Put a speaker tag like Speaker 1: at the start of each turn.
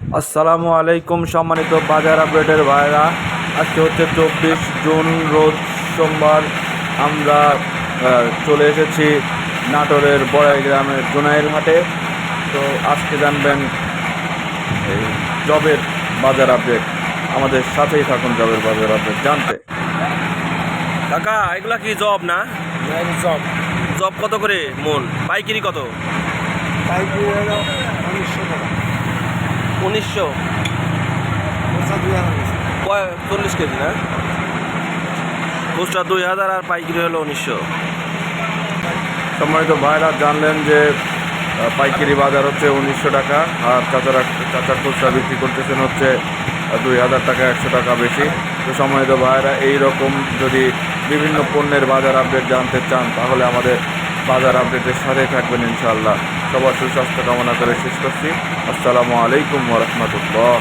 Speaker 1: আসসালামু আলাইকুম সম্মানিত বাজার আপডেটের ভাইরা। আজকে হচ্ছে চব্বিশ জুন রোজ সোমবার আমরা চলে এসেছি নাটোরের বড়াই গ্রামের জোনাইল হাটে। তো আজকে জানবেন এই জবের বাজার আপডেট। আমাদের সাথেই থাকুন জবের বাজার আপডেট জানতে।
Speaker 2: কাকা এগুলা কি জব না?
Speaker 3: জব।
Speaker 2: জব কত করে মন? পাইকারি কত?
Speaker 3: পাইকারি উনিশশো।
Speaker 2: চল্লিশ কেজি না? খুচরা দুই হাজার আর পাইকারি হলো উনিশশো।
Speaker 1: সম্মানিত ভাইরা, জানলেন যে পাইকারি বাজার হচ্ছে উনিশশো টাকা, আর চাচারা চাচার খুচরা বিক্রি করতেছেন হচ্ছে দুই হাজার টাকা, একশো টাকা বেশি। তো সম্মানিত ভাইরা এই রকম যদি বিভিন্ন পণ্যের বাজার আপডেট জানতে চান, তাহলে আমাদের বাজার আপডেটের সাথে থাকবেন ইনশাআল্লাহ। সবার সুস্বাস্থ্য কামনা করে শেষ করছি। আসসালামু আলাইকুম রহমতুল্লাহ।